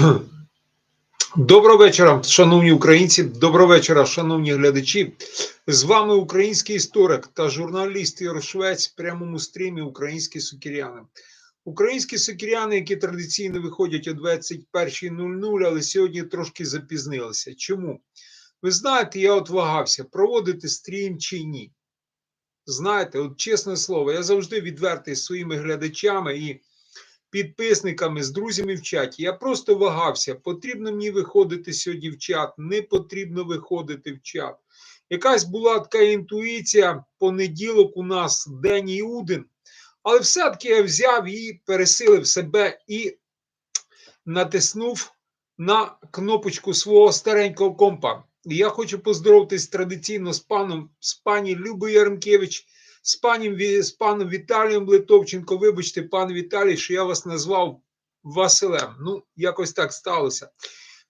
Доброго вечора, шановні українці. Доброго вечора, шановні глядачі. З вами український історик та журналіст Ігор Швець в прямому стрімі Українські сукіряни. Українські сукіряни, які традиційно виходять о 21.00, але сьогодні трошки запізнилися. Чому? Ви знаєте, я от вагався, проводити стрім чи ні. Знаєте, от чесне слово, я завжди відвертий своїми глядачами і підписниками, з друзями в чаті. Я просто вагався, потрібно мені виходити сьогодні в чат, не потрібно виходити в чат. Якась була така інтуїція, понеділок у нас день Іудин, але все-таки я взяв і пересилив себе і натиснув на кнопочку свого старенького компа. І я хочу поздоровитись традиційно з паном, з пані Любою Яремкевич, з паном, Ві- з паном Віталієм Литовченко. Вибачте, пан Віталій, що я вас назвав Василем. Ну, якось так сталося.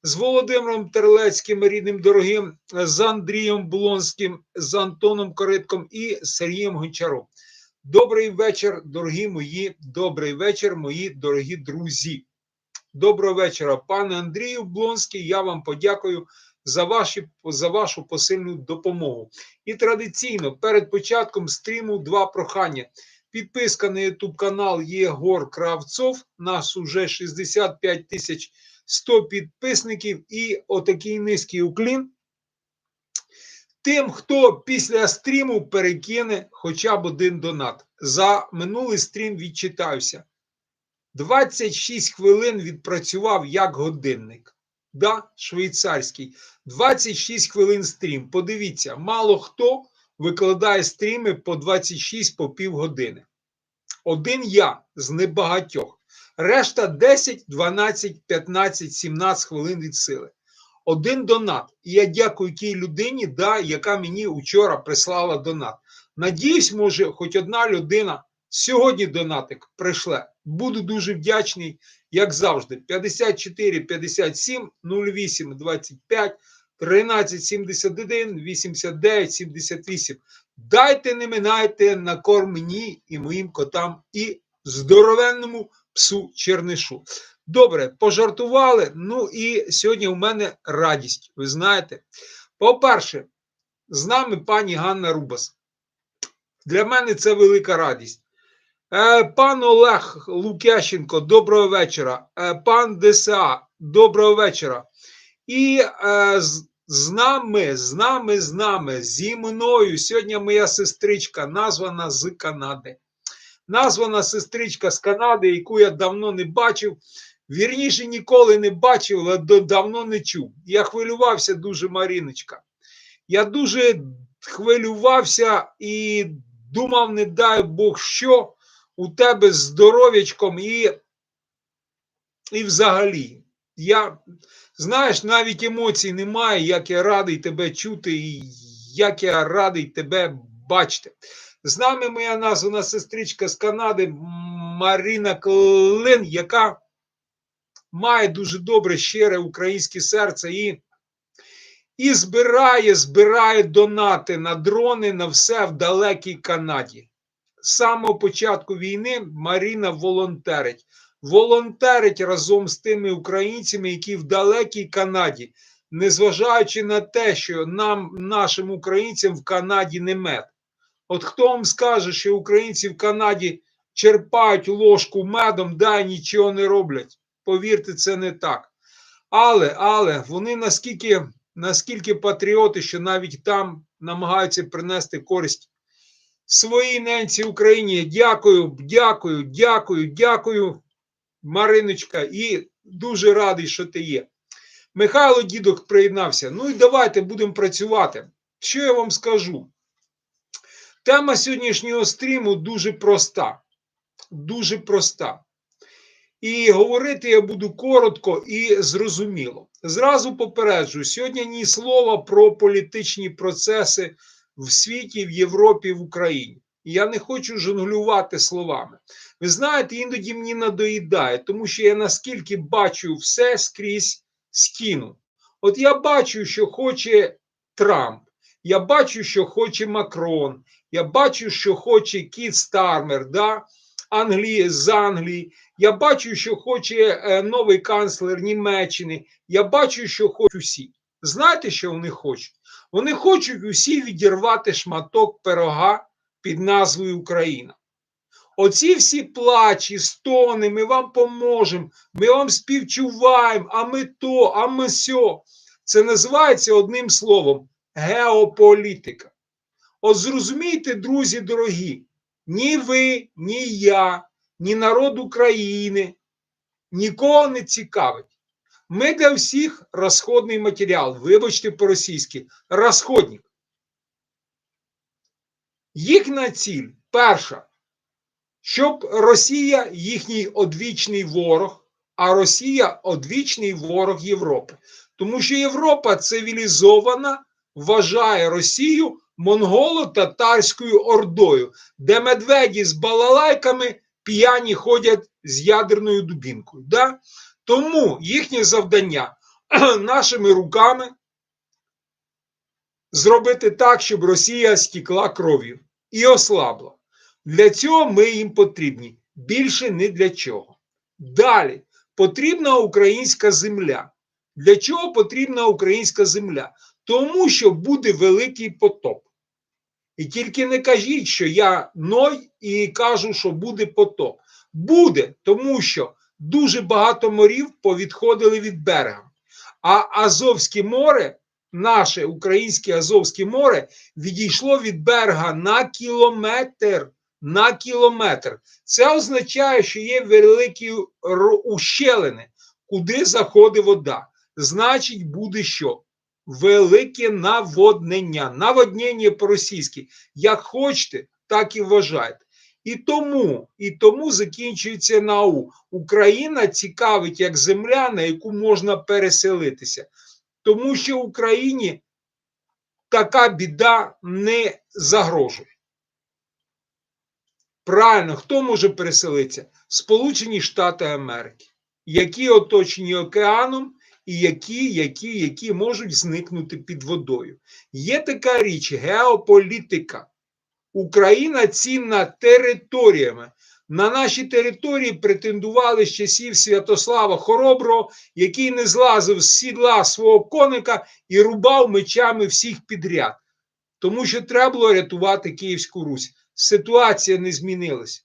З Володимиром Терлецьким, рідним дорогим, з Андрієм Блонським, з Антоном Коритком і Сергієм Гончаром. Добрий вечір, дорогі мої, добрий вечір, мої дорогі друзі. Доброго вечора, пане Андрію Блонський. Я вам подякую за, ваші, за вашу посильну допомогу. І традиційно перед початком стріму два прохання. Підписка на YouTube канал Єгор Кравцов. Нас уже 65 тисяч 100 підписників. І отакий низький уклін. Тим, хто після стріму перекине хоча б один донат. За минулий стрім відчитався. 26 хвилин відпрацював як годинник. Да, швейцарський. 26 хвилин стрім. Подивіться, мало хто викладає стріми по 26 по півгодини. Один я з небагатьох. Решта 10, 12, 15, 17 хвилин від сили. Один донат. І я дякую тій людині, да, яка мені вчора прислала донат. Надіюсь, може, хоч одна людина сьогодні донатик прийшле. Буду дуже вдячний, як завжди. 54 57 08 25 13 71 89 78. Дайте не минайте на корм мені і моїм котам і здоровенному псу Чернишу. Добре, пожартували. Ну і сьогодні у мене радість. Ви знаєте. По-перше, з нами пані Ганна Рубас. Для мене це велика радість. Е, Пан Олег Лукященко, доброго вечора. Е, Пан ДСА, доброго вечора. І е, з, з нами, з нами, з нами, зі мною сьогодні моя сестричка, названа з Канади. Названа сестричка з Канади, яку я давно не бачив. Вірніше ніколи не бачив, але давно не чув. Я хвилювався дуже, Маріночка. Я дуже хвилювався і думав, не дай Бог, що у тебе здоров'ячком і, і взагалі. Я, знаєш, навіть емоцій немає, як я радий тебе чути і як я радий тебе бачити. З нами моя названа сестричка з Канади Маріна Клин, яка має дуже добре, щире українське серце і, і збирає, збирає донати на дрони, на все в далекій Канаді. З самого початку війни Маріна волонтерить. Волонтерить разом з тими українцями, які в далекій Канаді, незважаючи на те, що нам, нашим українцям в Канаді не мед. От хто вам скаже, що українці в Канаді черпають ложку медом, да нічого не роблять. Повірте, це не так. Але, але вони наскільки, наскільки патріоти, що навіть там намагаються принести користь своїй ненці Україні. Дякую, дякую, дякую, дякую, Мариночка, і дуже радий, що ти є. Михайло Дідок приєднався. Ну і давайте будемо працювати. Що я вам скажу? Тема сьогоднішнього стріму дуже проста. Дуже проста. І говорити я буду коротко і зрозуміло. Зразу попереджую: сьогодні ні слова про політичні процеси в світі, в Європі, в Україні. Я не хочу жонглювати словами. Ви знаєте, іноді мені надоїдає, тому що я наскільки бачу все скрізь стіну. От я бачу, що хоче Трамп, я бачу, що хоче Макрон, я бачу, що хоче Кіт Стармер, да? Англії з Англії. Я бачу, що хоче е, новий канцлер Німеччини. Я бачу, що хочуть усі. Знаєте, що вони хочуть? Вони хочуть усі відірвати шматок пирога під назвою Україна. Оці всі плачі, стони, ми вам поможемо, ми вам співчуваємо, а ми то, а ми сьо. Це називається одним словом геополітика. От зрозумійте, друзі дорогі, ні ви, ні я, ні народ України нікого не цікавить. Ми для всіх розходний матеріал, вибачте по-російськи, розходник. Їхня ціль перша, щоб Росія їхній одвічний ворог, а Росія одвічний ворог Європи. Тому що Європа цивілізована, вважає Росію монголо-татарською ордою, де медведі з балалайками п'яні ходять з ядерною дубінкою. Да? Тому їхнє завдання нашими руками зробити так, щоб Росія стікла кров'ю і ослабла. Для цього ми їм потрібні. Більше не для чого. Далі потрібна українська земля. Для чого потрібна українська земля? Тому що буде великий потоп. І тільки не кажіть, що я ной і кажу, що буде потоп. Буде, тому що дуже багато морів повідходили від берега. А Азовське море, наше українське Азовське море, відійшло від берега на кілометр. На кілометр. Це означає, що є великі ущелини, куди заходить вода. Значить, буде що? Велике наводнення. Наводнення по-російськи. Як хочете, так і вважайте. І тому і тому закінчується нау. Україна цікавить як земля, на яку можна переселитися. Тому що Україні така біда не загрожує. Правильно, хто може переселитися? Сполучені Штати Америки, які оточені океаном, і які, які, які можуть зникнути під водою. Є така річ геополітика. Україна цінна територіями. На наші території претендували з часів Святослава Хороброго, який не злазив з сідла свого коника і рубав мечами всіх підряд. Тому що треба було рятувати Київську Русь. Ситуація не змінилася.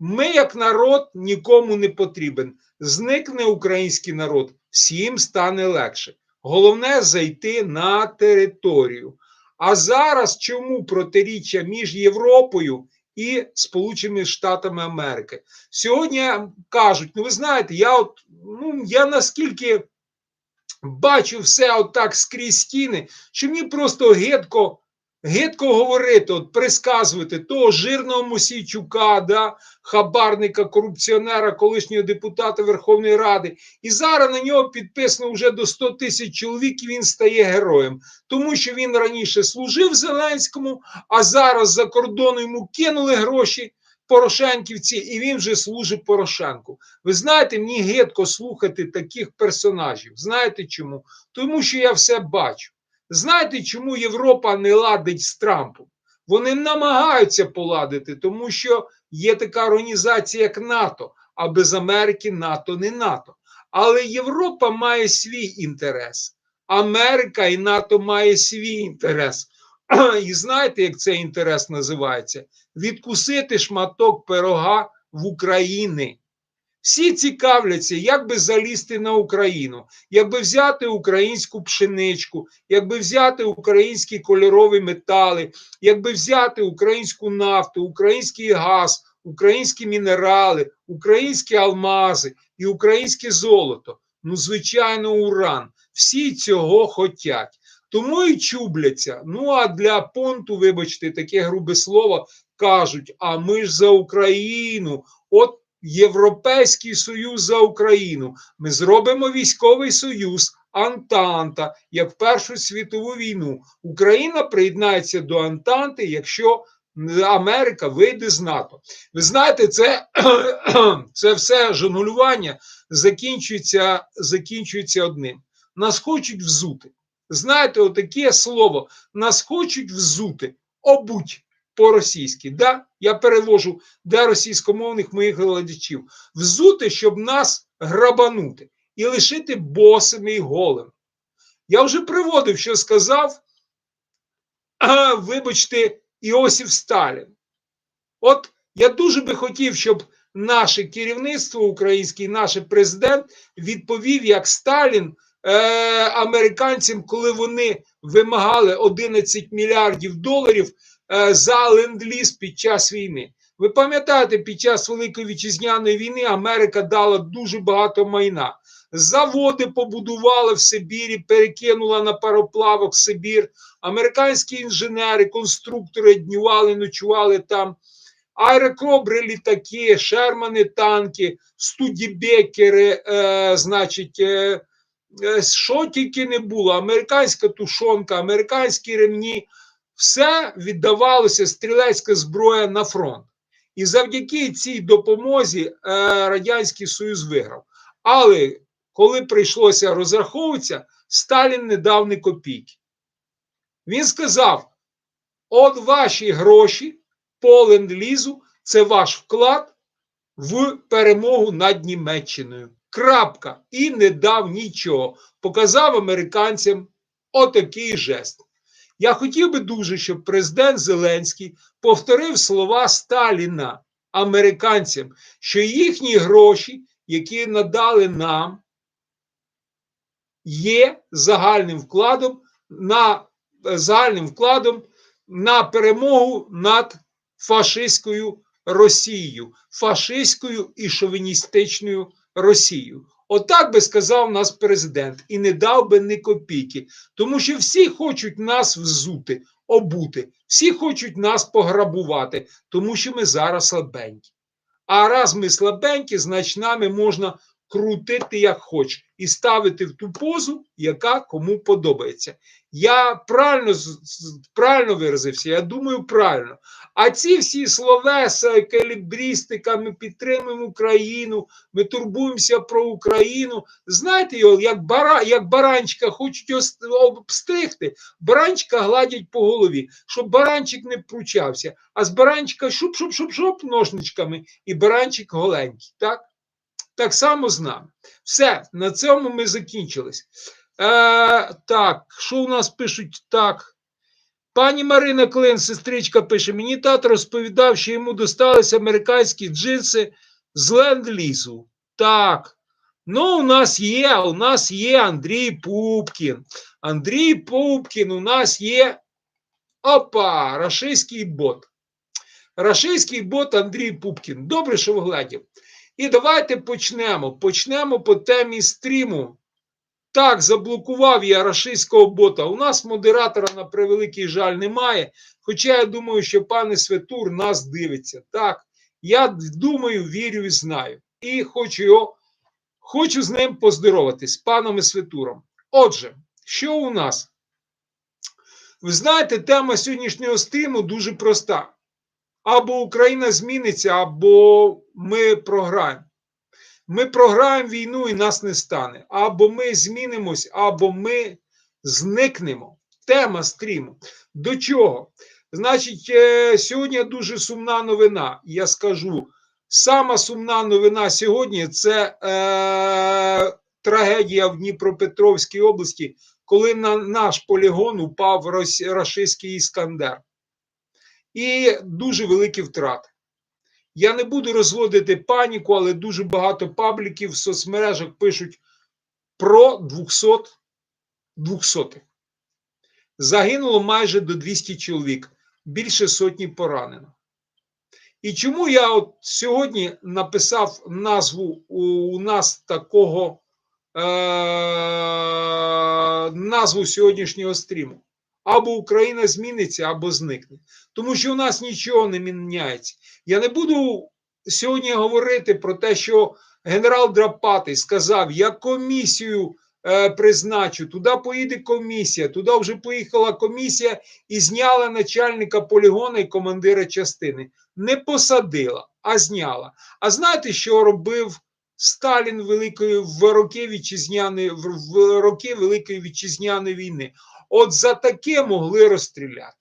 Ми, як народ, нікому не потрібен. Зникне український народ, всім стане легше. Головне зайти на територію. А зараз чому протиріччя між Європою і Сполученими Штатами Америки? Сьогодні кажуть: ну ви знаєте, я от ну я наскільки бачу все отак скрізь стіни, що мені просто гидко. Гидко говорити, от присказувати того жирного Мосійчука, да, хабарника, корупціонера, колишнього депутата Верховної Ради. І зараз на нього підписано вже до 100 тисяч чоловік, і він стає героєм. Тому що він раніше служив Зеленському, а зараз за кордону йому кинули гроші Порошенківці, і він вже служить Порошенку. Ви знаєте, мені гидко слухати таких персонажів. Знаєте чому? Тому що я все бачу. Знаєте, чому Європа не ладить з Трампом? Вони намагаються поладити, тому що є така організація, як НАТО, а без Америки НАТО не НАТО. Але Європа має свій інтерес. Америка і НАТО має свій інтерес. І знаєте, як цей інтерес називається? Відкусити шматок пирога в Україні. Всі цікавляться, як би залізти на Україну, як би взяти українську пшеничку, як би взяти українські кольорові метали, як би взяти українську нафту, український газ, українські мінерали, українські алмази і українське золото. Ну, звичайно, уран. Всі цього хотять. Тому і чубляться. Ну а для понту, вибачте, таке грубе слово кажуть: а ми ж за Україну. От Європейський Союз за Україну. Ми зробимо військовий союз, Антанта, як Першу світову війну. Україна приєднається до Антанти, якщо Америка вийде з НАТО. Ви знаєте, це це все жонглювання закінчується, закінчується одним. Нас хочуть взути. Знаєте, отаке слово: нас хочуть взути, обуть. По-російськи. Да? Я перевожу для російськомовних моїх глядачів. Взути, щоб нас грабанути і лишити босими і голими. Я вже приводив, що сказав, а, вибачте, Іосиф Сталін. От я дуже би хотів, щоб наше керівництво українське, наш президент відповів, як Сталін е, американцям, коли вони вимагали 11 мільярдів доларів за ленд-ліз під час війни. Ви пам'ятаєте, під час Великої вітчизняної війни Америка дала дуже багато майна. Заводи побудували в Сибірі, перекинула на пароплавок Сибір. Американські інженери, конструктори днювали, ночували там. Аерокобри літаки, шермани танки, студібекери, е, значить, е, е, що тільки не було, американська тушонка, американські ремні, все віддавалося стрілецька зброя на фронт. І завдяки цій допомозі е, Радянський Союз виграв. Але коли прийшлося розраховуватися, Сталін не дав ні копійки. Він сказав: от ваші гроші по ленд-лізу це ваш вклад в перемогу над Німеччиною. Крапка. І не дав нічого. Показав американцям отакий жест. Я хотів би дуже, щоб президент Зеленський повторив слова Сталіна американцям, що їхні гроші, які надали нам, є загальним вкладом на загальним вкладом на перемогу над фашистською Росією, фашистською і шовіністичною Росією. Отак би сказав нас президент і не дав би ні копійки, тому що всі хочуть нас взути, обути, всі хочуть нас пограбувати, тому що ми зараз слабенькі. А раз ми слабенькі, значить нами можна крутити як хоч і ставити в ту позу, яка кому подобається. Я правильно правильно виразився, я думаю, правильно. А ці всі словеса, екалібрістика, ми підтримуємо Україну, ми турбуємося про Україну. Знаєте, його, як бара, як баранчика хочуть обстригти, баранчика гладять по голові, щоб баранчик не пручався, а з баранчика шуп-шуп-шуп-шуп ножничками, і баранчик голенький. Так Так само з нами. Все, на цьому ми закінчились. Е, Так, що у нас пишуть так? Пані Марина Клин, сестричка, пише: мені тато розповідав, що йому досталися американські джинси з ленд-лізу. Так. Ну, у нас є, у нас є Андрій Пупкін. Андрій Пупкін, у нас є. Опа, рашистський бот. Рашистський бот Андрій Пупкін. Добре, що вгледів. І давайте почнемо. Почнемо по темі стріму. Так, заблокував я рашистського бота. У нас модератора, на превеликий жаль, немає. Хоча я думаю, що пане Светур нас дивиться. Так, я думаю, вірю і знаю. І хочу його, хочу з ним поздороватись, паном Светуром. Отже, що у нас? Ви знаєте, тема сьогоднішнього стріму дуже проста. Або Україна зміниться, або ми програємо. Ми програємо війну і нас не стане. Або ми змінимось, або ми зникнемо. Тема стріму. До чого? Значить, е, сьогодні дуже сумна новина. Я скажу. Сама сумна новина сьогодні це е, трагедія в Дніпропетровській області, коли на наш полігон упав російський іскандер. І дуже великі втрати. Я не буду розводити паніку, але дуже багато пабліків в соцмережах пишуть про 200 200 Загинуло майже до 200 чоловік, більше сотні поранено. І чому я от сьогодні написав назву у нас такого е- назву сьогоднішнього стріму? Або Україна зміниться, або зникне. Тому що у нас нічого не міняється. Я не буду сьогодні говорити про те, що генерал Драпатий сказав: я комісію е, призначу, туди поїде комісія, туди вже поїхала комісія і зняла начальника полігону і командира частини. Не посадила, а зняла. А знаєте, що робив Сталін великої в роки вітчизняної в роки Великої вітчизняної війни? От за таке могли розстріляти.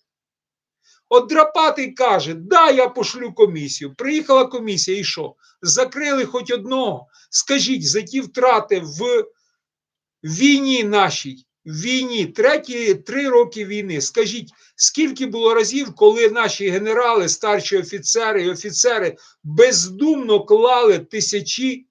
От Драпатий каже: да, я пошлю комісію. Приїхала комісія, і що? Закрили хоч одного. Скажіть, за ті втрати в війні нашій, в війні, треті три роки війни. Скажіть, скільки було разів, коли наші генерали, старші офіцери і офіцери бездумно клали тисячі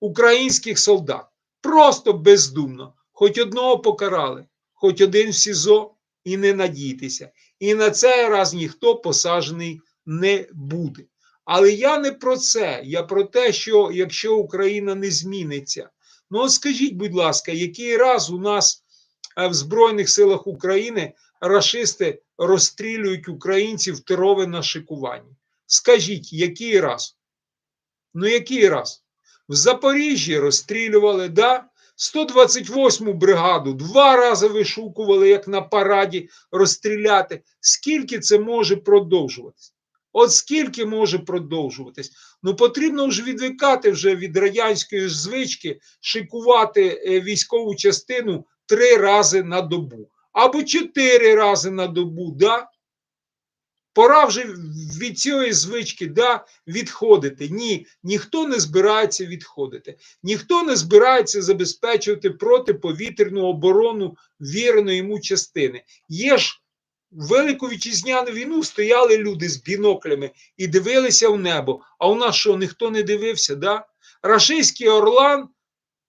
українських солдат? Просто бездумно. Хоч одного покарали, хоч один в СІЗО і не надійтеся. І на цей раз ніхто посаджений не буде. Але я не про це. Я про те, що якщо Україна не зміниться, ну скажіть, будь ласка, який раз у нас е, в Збройних силах України рашисти розстрілюють українців терове на шикуванні? Скажіть, який раз? Ну, який раз? В Запоріжжі розстрілювали, да? 128-му бригаду два рази вишукували, як на параді розстріляти. Скільки це може продовжуватись? От скільки може продовжуватись? Ну потрібно вже відвикати вже від радянської звички шикувати е, військову частину три рази на добу або чотири рази на добу. Да? Пора вже від цієї звички да, відходити. Ні, ніхто не збирається відходити. Ніхто не збирається забезпечувати протиповітряну оборону вірної йому частини. Є ж Велику вітчизняну війну стояли люди з біноклями і дивилися в небо. А у нас що, ніхто не дивився? Да? Рашистський Орлан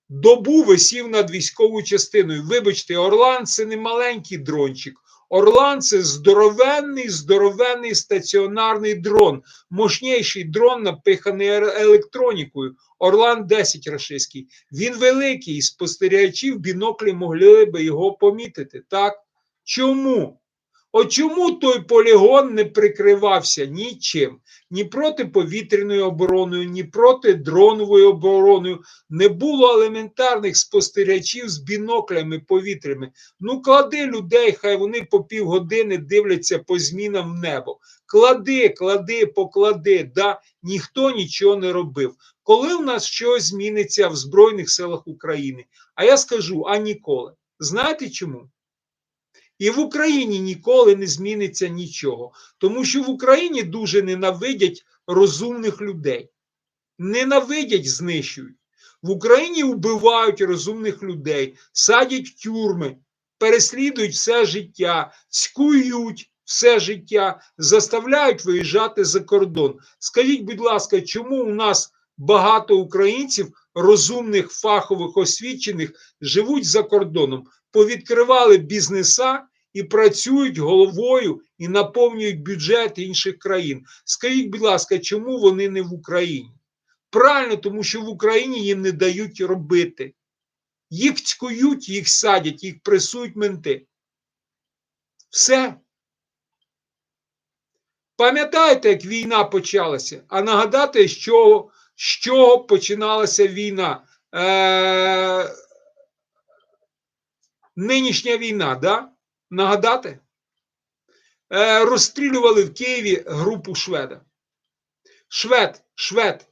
добу висів над військовою частиною. Вибачте, Орлан це не маленький дрончик. Орлан це здоровенний, здоровенний стаціонарний дрон, мощніший дрон, напиханий електронікою. Орлан 10 рашистський. Він великий, і спостерігачі в біноклі могли би його помітити. Так? Чому? От чому той полігон не прикривався нічим, ні протиповітряною обороною, ні протидроновою обороною. Не було елементарних спостерігачів з біноклями повітрями. Ну, клади людей, хай вони по півгодини дивляться по змінам в небо. Клади, клади, поклади. Да? Ніхто нічого не робив. Коли в нас щось зміниться в Збройних силах України? А я скажу, а ніколи. Знаєте чому? І в Україні ніколи не зміниться нічого, тому що в Україні дуже ненавидять розумних людей. Ненавидять, знищують. В Україні вбивають розумних людей, садять в тюрми, переслідують все життя, цькують все життя, заставляють виїжджати за кордон. Скажіть, будь ласка, чому у нас багато українців, розумних, фахових, освічених, живуть за кордоном, повідкривали бізнеса? І працюють головою і наповнюють бюджет інших країн. Скажіть, будь ласка, чому вони не в Україні? Правильно, тому що в Україні їм не дають робити. Їх цькують, їх садять, їх пресують менти. Все. Пам'ятаєте, як війна почалася? А нагадати, з чого, з чого починалася війна? Е, Нинішня війна, да? Нагадати, е, розстрілювали в Києві групу Шведа. Швед, Швед,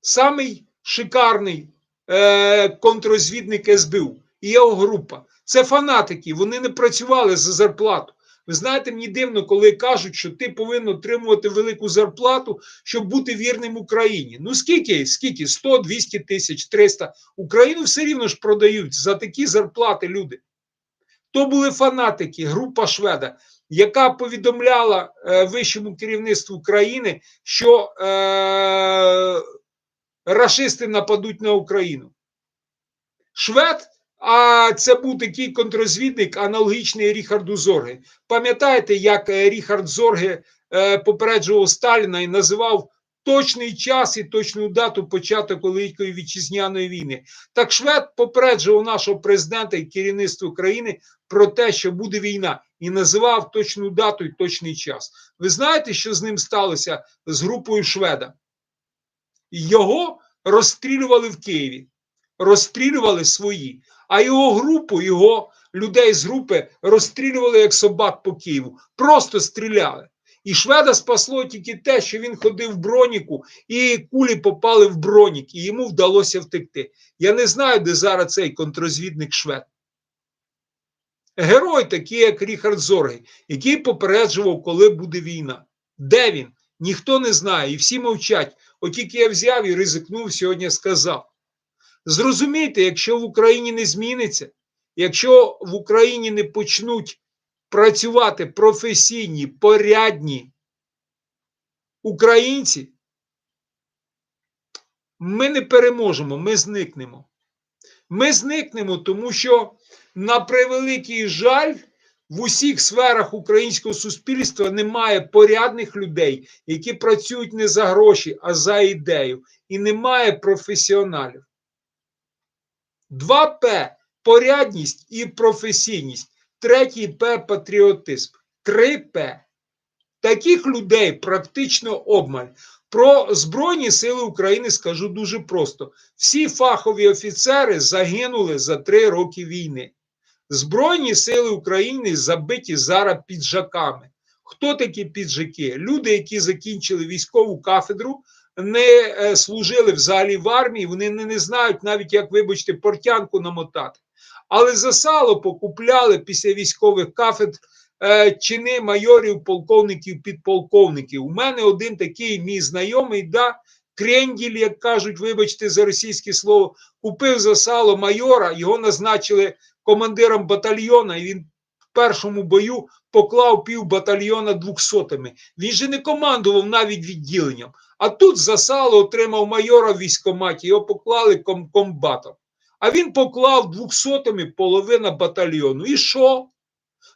самий шикарний е, контррозвідник СБУ і його група. Це фанатики, вони не працювали за зарплату. Ви знаєте, мені дивно, коли кажуть, що ти повинен отримувати велику зарплату, щоб бути вірним Україні. Ну скільки? Скільки? 100, 200 тисяч, 300. Україну все рівно ж продають за такі зарплати люди. То були фанатики, група Шведа, яка повідомляла е, вищому керівництву країни, що е, рашисти нападуть на Україну. Швед, а це був такий контрозвідник, аналогічний Ріхарду Зорге. Пам'ятаєте, як е, Ріхард Зорге е, попереджував Сталіна і називав точний час і точну дату початку Великої вітчизняної війни. Так Швед попереджував нашого президента і керівництво країни про те, що буде війна, і називав точну дату і точний час. Ви знаєте, що з ним сталося з групою Шведа? Його розстрілювали в Києві, розстрілювали свої, а його групу, його людей з групи розстрілювали як собак по Києву, просто стріляли. І шведа спасло тільки те, що він ходив в броніку, і кулі попали в бронік, і йому вдалося втекти. Я не знаю, де зараз цей контрозвідник швед. Герой, такий, як Ріхард Зоргей, який попереджував, коли буде війна. Де він? Ніхто не знає, і всі мовчать. От тільки я взяв і ризикнув сьогодні сказав. Зрозумійте, якщо в Україні не зміниться, якщо в Україні не почнуть працювати професійні, порядні українці, ми не переможемо, ми зникнемо. Ми зникнемо, тому що, на превеликий жаль, в усіх сферах українського суспільства немає порядних людей, які працюють не за гроші, а за ідею. І немає професіоналів. 2П порядність і професійність. Третій П патріотизм. 3П. Таких людей практично обмаль. Про Збройні Сили України скажу дуже просто: всі фахові офіцери загинули за три роки війни. Збройні сили України забиті зараз піджаками. Хто такі піджаки? Люди, які закінчили військову кафедру, не е, служили взагалі в армії, вони не, не знають навіть, як, вибачте, портянку намотати. Але за сало покупляли після військових кафедр е, чини майорів, полковників, підполковників. У мене один такий мій знайомий, да, кренділь, як кажуть, вибачте, за російське слово, купив за сало майора, його назначили командиром батальйона, і він першому бою поклав пів батальйона двохсотими. Він же не командував навіть відділенням. А тут за сало отримав майора в військкоматі, його поклали ком комбатом. А він поклав двохсотими половина батальйону. І що?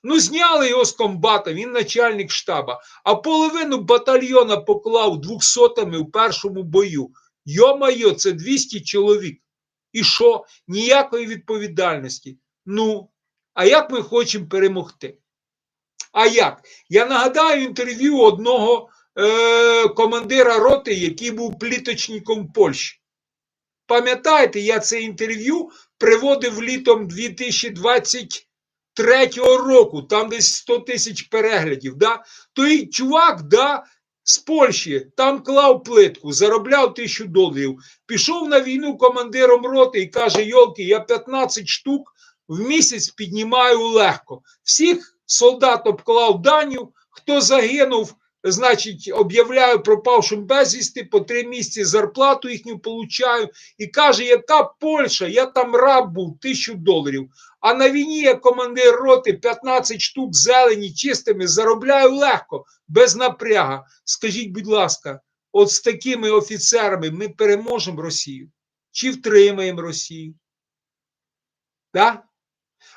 Ну, зняли його з комбата, він начальник штаба, а половину батальйона поклав двохсотими в першому бою. Йо-майо, це 200 чоловік. І що? Ніякої відповідальності. Ну, а як ми хочемо перемогти? А як? Я нагадаю інтерв'ю одного е, командира роти, який був пліточником Польщі. Пам'ятаєте, я це інтерв'ю приводив літом 2023 року, там десь 100 тисяч переглядів. Да? Той чувак да, з Польщі там клав плитку, заробляв тисячу доларів, пішов на війну командиром роти і каже: Йолки, я 15 штук в місяць піднімаю легко. Всіх солдат обклав даню, хто загинув, значить, об'являю пропавшим безвісти, по три місяці зарплату їхню получаю. І каже, яка Польща, я там раб був, тисячу доларів. А на війні я командир роти 15 штук зелені, чистими, заробляю легко, без напряга. Скажіть, будь ласка, от з такими офіцерами ми переможемо Росію? Чи втримаємо Росію? Да?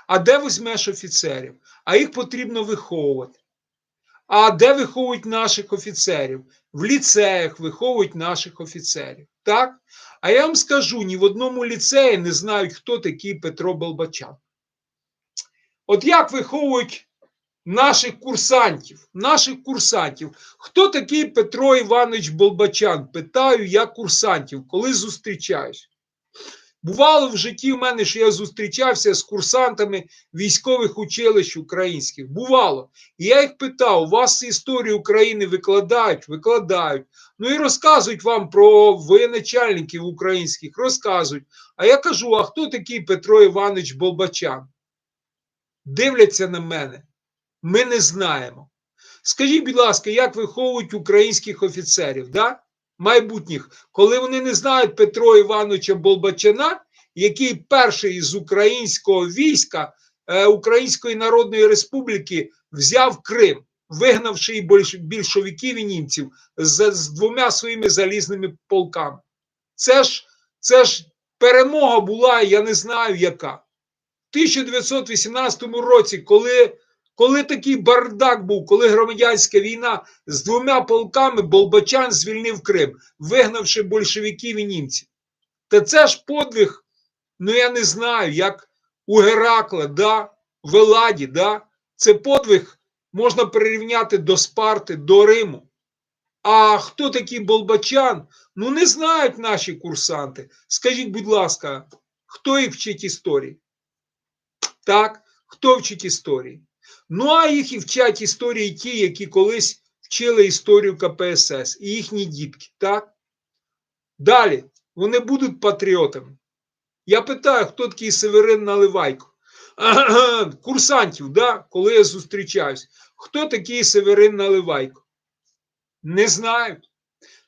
А де візьмеш офіцерів? А їх потрібно виховувати. А де виховують наших офіцерів? В ліцеях виховують наших офіцерів. Так? А я вам скажу: ні в одному ліцеї не знають, хто такий Петро Болбачан. От як виховують наших курсантів, наших курсантів, хто такий Петро Іванович Болбачан? Питаю я курсантів, коли зустрічаюсь. Бувало в житті в мене, що я зустрічався з курсантами військових училищ українських. Бувало. І я їх питав: у вас історію України викладають, викладають. Ну і розказують вам про воєначальників українських, розказують. А я кажу: а хто такий Петро Іванович Болбачан? Дивляться на мене. Ми не знаємо. Скажіть, будь ласка, як виховують українських офіцерів? да? Майбутніх, коли вони не знають Петро Івановича Болбачана, який перший з українського війська е, Української Народної Республіки взяв Крим, вигнавши і більшовиків і німців з, з двома своїми залізними полками. Це ж, Це ж перемога була, я не знаю яка. В 1918 році, коли коли такий бардак був, коли громадянська війна з двома полками Болбачан звільнив Крим, вигнавши большевиків і німців. Та це ж подвиг, ну я не знаю, як у Геракла, да, в Еладі, да, це подвиг можна прирівняти до Спарти, до Риму. А хто такий Болбачан? Ну, не знають наші курсанти. Скажіть, будь ласка, хто їх вчить історії? Так, хто вчить історії? Ну, а їх і вчать історії ті, які колись вчили історію КПСС і їхні дітки, так? Далі, вони будуть патріотами. Я питаю, хто такий Северин Наливайко? курсантів, да, коли я зустрічаюсь. Хто такий Северин Наливайко? Не знають.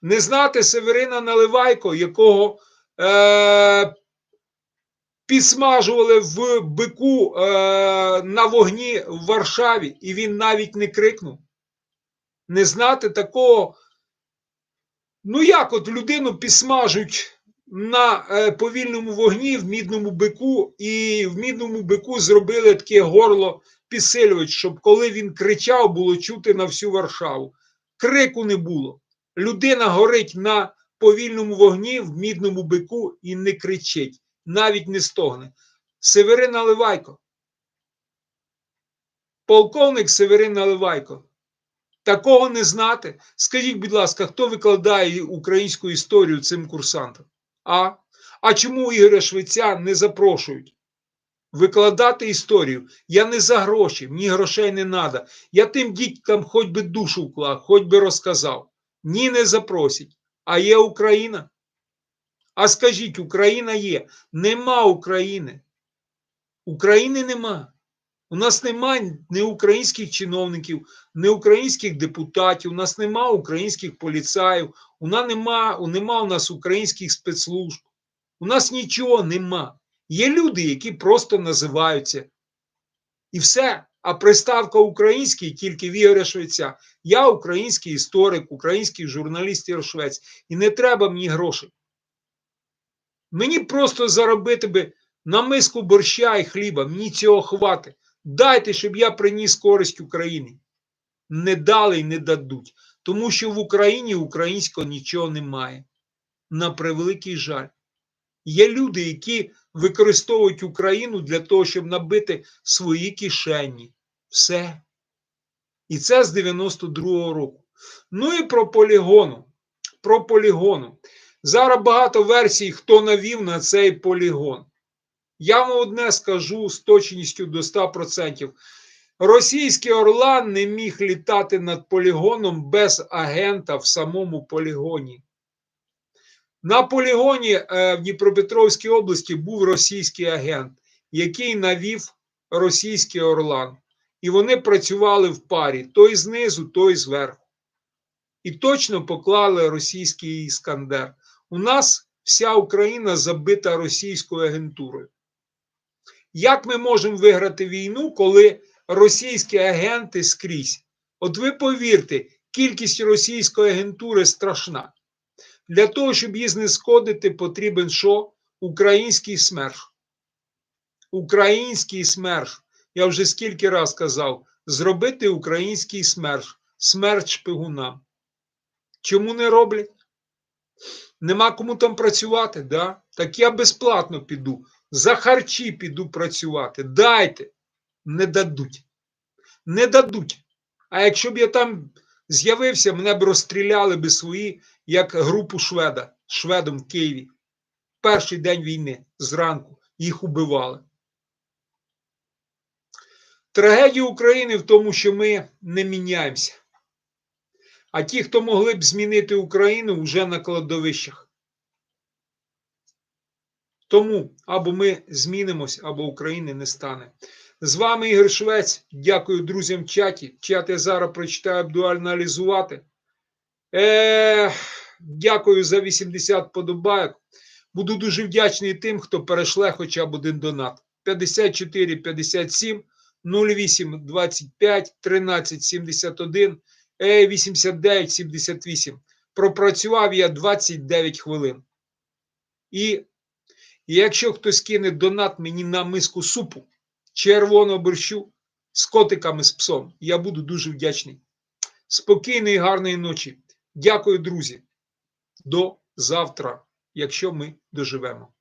Не знати Северина Наливайко, якого е, підсмажували в бику е, на вогні в Варшаві, і він навіть не крикнув. Не знати такого. Ну, як от людину підсмажуть на е, повільному вогні в мідному бику, і в мідному бику зробили таке горло підсилювач, щоб коли він кричав, було чути на всю Варшаву. Крику не було. Людина горить на повільному вогні в мідному бику і не кричить, навіть не стогне. Северин Наливайко. Полковник Северин Наливайко. Такого не знати. Скажіть, будь ласка, хто викладає українську історію цим курсантам? А А чому Ігоря Швеця не запрошують? Викладати історію. Я не за гроші, мені грошей не треба. Я тим діткам хоч би душу вклав, хоч би розказав. Ні, не запросять. А є Україна? А скажіть, Україна є. Нема України. України нема. У нас немає ні українських чиновників, ні українських депутатів, у нас нема українських поліцаїв, у нас нема, нема у нас українських спецслужб. У нас нічого нема. Є люди, які просто називаються. І все. А приставка український тільки в Ігоря Швеця. Я український історик, український журналіст Ігор Швець. І не треба мені грошей. Мені просто заробити би на миску борща і хліба. Мені цього хватить. Дайте, щоб я приніс користь Україні. Не дали й не дадуть. Тому що в Україні українського нічого немає. На превеликий жаль. Є люди, які використовують Україну для того, щоб набити свої кишені. Все. І це з 92-го року. Ну і про полігону. Про полігону. Зараз багато версій, хто навів на цей полігон. Я вам одне скажу з точністю до 100%. Російський Орлан не міг літати над полігоном без агента в самому полігоні. На полігоні е, в Дніпропетровській області був російський агент, який навів російський Орлан. І вони працювали в парі той знизу, той зверху. І точно поклали російський іскандер. У нас вся Україна забита російською агентурою. Як ми можемо виграти війну, коли російські агенти скрізь? От ви повірте, кількість російської агентури страшна. Для того, щоб її знешкодити, потрібен що? Український смерш. Український смерш. Я вже скільки раз казав, зробити український смерш, смерть шпигунам. Чому не роблять? Нема кому там працювати, да? так я безплатно піду. За харчі піду працювати. Дайте, не дадуть. Не дадуть. А якщо б я там з'явився, мене б розстріляли би свої, як групу шведа, шведом в Києві. Перший день війни зранку їх убивали. Трагедія України в тому, що ми не міняємося. А ті, хто могли б змінити Україну, вже на кладовищах. Тому або ми змінимось, або України не стане. З вами Ігор Швець. Дякую друзям в чаті. Чат я зараз прочитаю, буду аналізувати. Е, Дякую за 80 подобайок. Буду дуже вдячний тим, хто перешле хоча б один донат. 54 57 08 25 13 71 89 78. Пропрацював я 29 хвилин. І якщо хтось кине донат мені на миску супу, червоного борщу з котиками з псом, я буду дуже вдячний. Спокійної, гарної ночі. Дякую, друзі. До завтра, якщо ми доживемо.